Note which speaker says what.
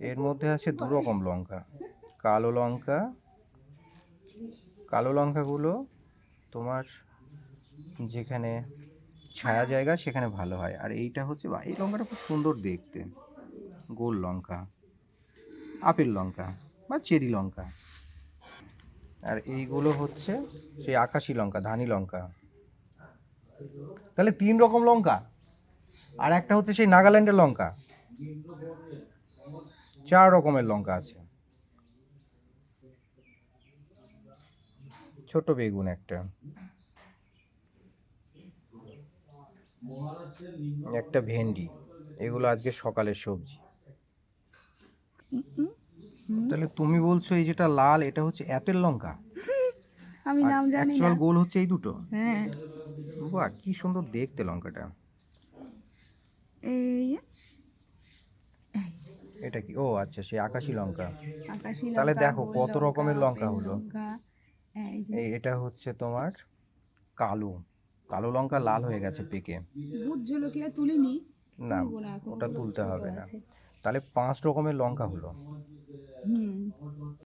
Speaker 1: এর মধ্যে আছে দু রকম লঙ্কা। কালো লঙ্কা, কালো লঙ্কাগুলো তোমার যেখানে ছায়া জায়গা, সেখানে ভালো হয়। আর এইটা হচ্ছে এই লঙ্কাটা খুব সুন্দর দেখতে। গোল লঙ্কা, আপেল লঙ্কা বা চেরি লঙ্কা। আর এইগুলো হচ্ছে সেই আকাশি লঙ্কা, ধানি লঙ্কা। তাহলে তিন রকম লঙ্কা। আর একটা হচ্ছে সেই নাগাল্যান্ডের লঙ্কা। চার রকমের লঙ্কা আছে। ছোট বেগুন একটা। একটা ভেন্ডি। এগুলো আজকে সকালের সবজি। তাহলে তুমি বলছো এই যেটা লাল এটা হচ্ছে অ্যাপেল লঙ্কা?
Speaker 2: আমি নাম জানি না।
Speaker 1: অ্যাকচুয়াল গোল হচ্ছে এই দুটো?
Speaker 2: হ্যাঁ।
Speaker 1: বাহ কি সুন্দর দেখতে লঙ্কাটা।
Speaker 2: এই
Speaker 1: এটা কি? ও আচ্ছা সেই আকাশি লঙ্কা।
Speaker 2: আকাশি
Speaker 1: তাহলে দেখো কত রকমের লঙ্কা হলো।
Speaker 2: এই
Speaker 1: এটা হচ্ছে তোমার কালো। কালো লঙ্কা লাল হয়ে গেছে পেকে।
Speaker 2: ভূত ঝুলকিয়া তুলিনি
Speaker 1: না ওটা তুলতে হবে না। তাহলে পাঁচ রকমের লঙ্কা হলো।